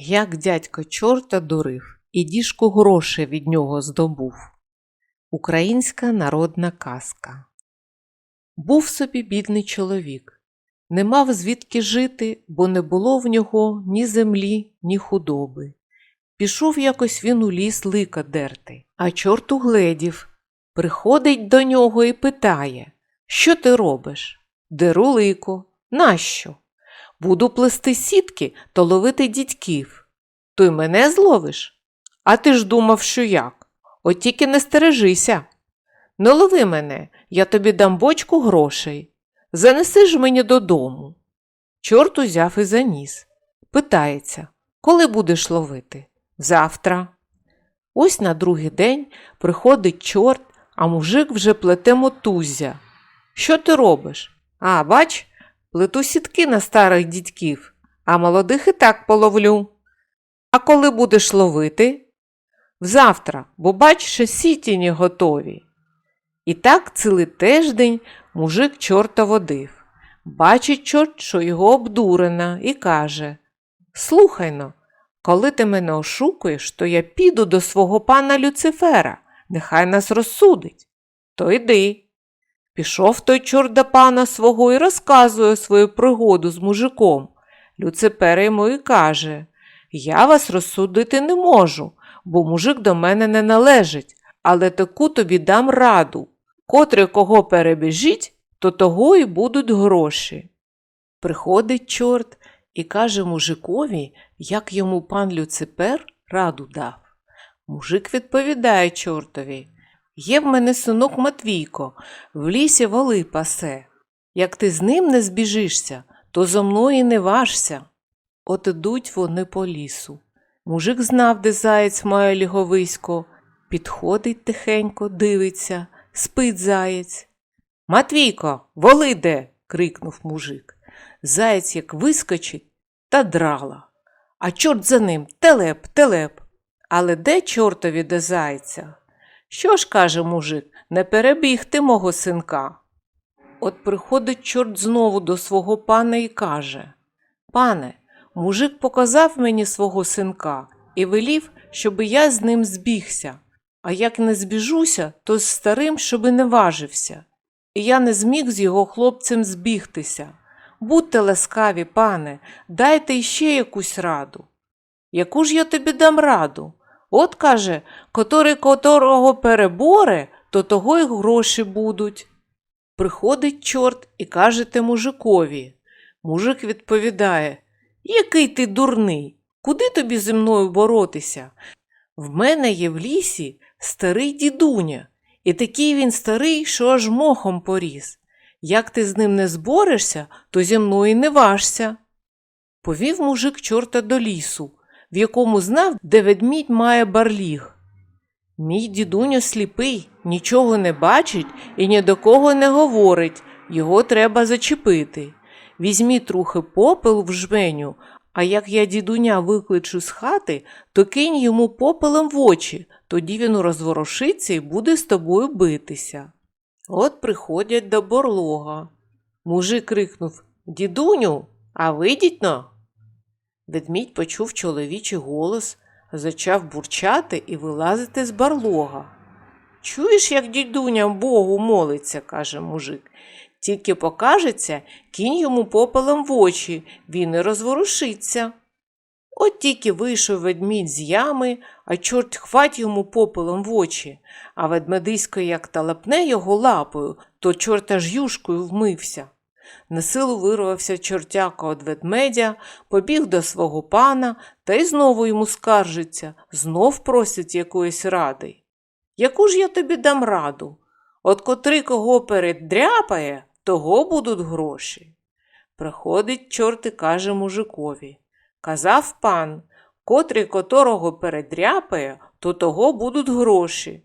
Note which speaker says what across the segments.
Speaker 1: Як дядько чорта дурив і діжку грошей від нього здобув. Українська народна казка. Був собі бідний чоловік, не мав звідки жити, бо не було в нього ні землі, ні худоби. Пішов якось він у ліс лика дерти, а чорт угледів. Приходить до нього і питає, що ти робиш? Деру лико. Нащо? Буду плести сітки то ловити дідьків. То й мене зловиш? А ти ж думав, що як? От тільки не стережися. Не лови мене, я тобі дам бочку грошей. Занеси ж мені додому. Чорт узяв і заніс. Питається, коли будеш ловити? Завтра. Ось на другий день приходить чорт, а мужик вже плете мотуззя. Що ти робиш? А, бач, плету сітки на старих дідьків, а молодих і так половлю. А коли будеш ловити? Взавтра, бо бач, що сітіні готові. І так цілий тиждень мужик чорта водив. Бачить чорт, що його обдурена, і каже Слухайно, коли ти мене ошукуєш, то я піду до свого пана Люцифера, нехай нас розсудить. То йди. Пішов той чорт до пана свого і розказує свою пригоду з мужиком. Люцифер йому і каже Я вас розсудити не можу, бо мужик до мене не належить, але таку тобі дам раду. Котрий кого перебіжить, то того й будуть гроші. Приходить чорт і каже мужикові, як йому пан Люципер раду дав. Мужик відповідає чортові Є в мене синок Матвійко, в лісі воли пасе. Як ти з ним не збіжишся, то зо мною не важся. От ідуть вони по лісу. Мужик знав, де заєць має ліговисько, підходить тихенько, дивиться, спить заєць. Матвійко, воли де? крикнув мужик. Заєць як вискочить та драла. А чорт за ним телеп, телеп. Але де чортові до зайця? Що ж, каже мужик, не перебігти мого синка. От приходить чорт знову до свого пана і каже Пане, мужик показав мені свого синка і велів, щоби я з ним збігся, а як не збіжуся, то з старим, щоби не важився. І я не зміг з його хлопцем збігтися. Будьте ласкаві, пане, дайте іще якусь раду. Яку ж я тобі дам раду? От каже, котрий котрого переборе, то того й гроші будуть. Приходить чорт і каже те мужикові. Мужик відповідає Який ти дурний? Куди тобі зі мною боротися? В мене є в лісі старий дідуня, і такий він старий, що аж мохом поріс. Як ти з ним не зборешся, то зі мною не важся. Повів мужик чорта до лісу, в якому знав, де ведмідь має барліг. Мій дідуньо сліпий, нічого не бачить і ні до кого не говорить, його треба зачепити. Візьмі трохи попелу в жменю, а як я дідуня викличу з хати, то кинь йому попелом в очі, тоді він розворошиться і буде з тобою битися. От приходять до борлога. Мужик крикнув Дідуню, а видіть но. Ведмідь почув чоловічий голос, зачав бурчати і вилазити з барлога. Чуєш, як дідуня Богу молиться, каже мужик. Тільки покажеться, кінь йому попелом в очі, він і розворушиться. От тільки вийшов ведмідь з ями, а чорт хвать йому попелом в очі, а ведмедисько як талапне його лапою, то чорт аж юшкою вмився. Насилу вирвався чортяка від ведмедя, побіг до свого пана та й знову йому скаржиться, знов просить якоїсь ради. Яку ж я тобі дам раду? От котрий кого передряпає, того будуть гроші. Приходить чорт і каже мужикові. Казав пан, котрий котрого передряпає, то того будуть гроші.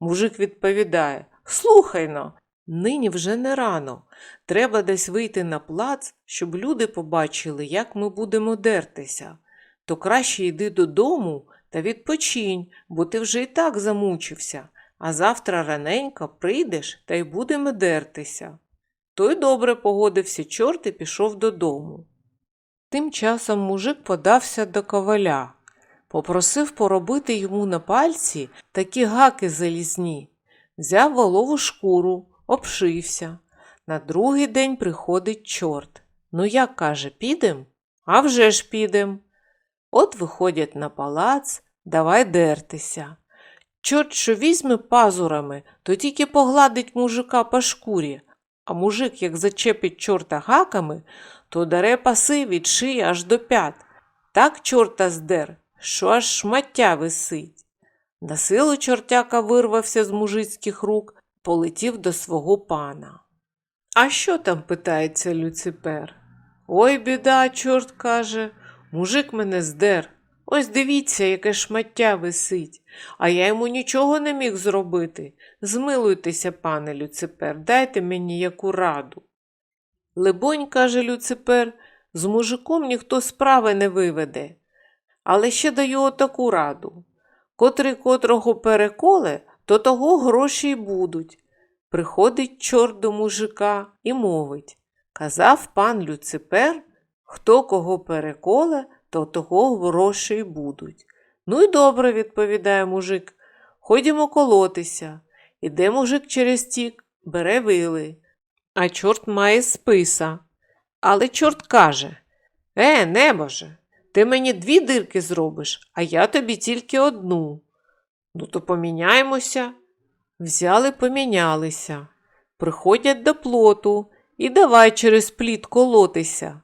Speaker 1: Мужик відповідає Слухай но, нині вже не рано. Треба десь вийти на плац, щоб люди побачили, як ми будемо дертися. То краще йди додому та відпочинь, бо ти вже і так замучився, а завтра раненько прийдеш та й будемо дертися. Той добре погодився чорт і пішов додому. Тим часом мужик подався до коваля, попросив поробити йому на пальці такі гаки залізні, взяв волову шкуру, обшився. На другий день приходить чорт. Ну як каже, підем? А вже ж підем. От виходять на палац, давай дертися. Чорт, що візьме пазурами, то тільки погладить мужика по шкурі, а мужик, як зачепить чорта гаками, то даре паси від шиї аж до п'ят. Так чорта здер, що аж шмаття висить. На силу чортяка вирвався з мужицьких рук, полетів до свого пана. А що там? питається Люципер. Ой, біда, чорт каже, мужик мене здер. Ось дивіться, яке шмаття висить, а я йому нічого не міг зробити. Змилуйтеся, пане Люципер, дайте мені яку раду. Либонь, каже Люципер, з мужиком ніхто справи не виведе. Але ще даю отаку раду. Котрий котрого переколе, то того гроші й будуть. Приходить чорт до мужика і мовить Казав пан Люципер, хто кого переколе, то того гроші й будуть. Ну й добре, відповідає мужик. Ходімо колотися. Іде мужик через тік, бере вили. А чорт має списа. Але чорт каже Е, небоже, ти мені дві дирки зробиш, а я тобі тільки одну. Ну, то поміняємося. Взяли, помінялися. Приходять до плоту і давай через пліт колотися.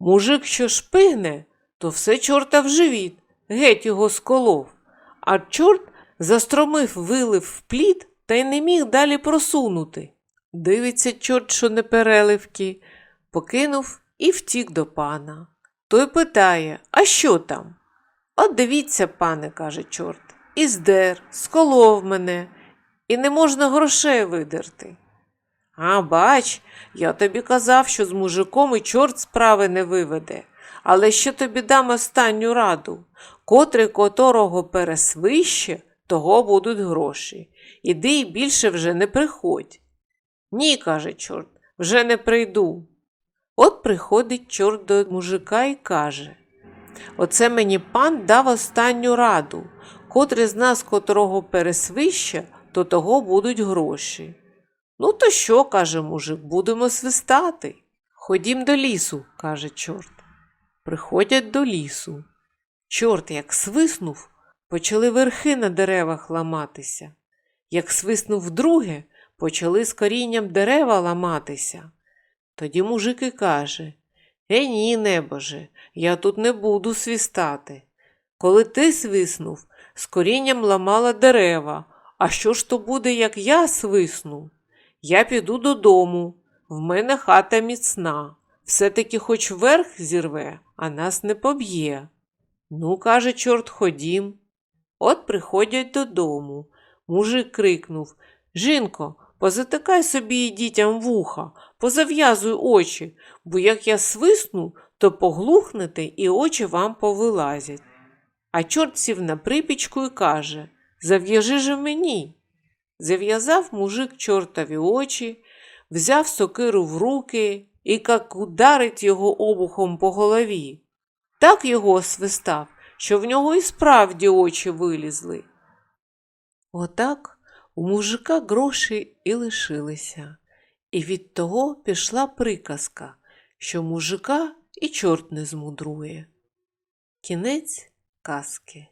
Speaker 1: Мужик, що шпигне, то все чорта в живіт, геть його сколов. А чорт застромив вилив в пліт та й не міг далі просунути. Дивиться чорт, що не переливки, покинув і втік до пана. Той питає, а що там? От дивіться, пане, каже чорт, і здер, сколов мене, і не можна грошей видерти. А, бач, я тобі казав, що з мужиком і чорт справи не виведе, але ще тобі дам останню раду. Котрий котрого пересвище, того будуть гроші. Іди і більше вже не приходь. Ні, каже чорт, вже не прийду. От приходить чорт до мужика і каже Оце мені пан дав останню раду. Котрий з нас котрого пересвище, то того будуть гроші. Ну, то що, каже мужик, будемо свистати. Ходім до лісу, каже чорт. Приходять до лісу. Чорт, як свиснув, почали верхи на деревах ламатися. Як свиснув вдруге, почали з корінням дерева ламатися. Тоді мужик і каже Е, ні, небоже, я тут не буду свістати. Коли ти свиснув, з корінням ламала дерева. А що ж то буде, як я свисну? Я піду додому, в мене хата міцна. Все-таки хоч верх зірве, а нас не поб'є. Ну, каже чорт, ходім. От приходять додому. Мужик крикнув Жінко, позатикай собі і дітям вуха, позав'язуй очі, бо як я свисну, то поглухнете і очі вам повилазять. А чорт сів на припічку і каже Зав'яжи же мені. Зав'язав мужик чортові очі, взяв сокиру в руки і як ударить його обухом по голові. Так його освистав, що в нього і справді очі вилізли. Отак у мужика гроші і лишилися, і від того пішла приказка, що мужика і чорт не змудрує. Кінець казки.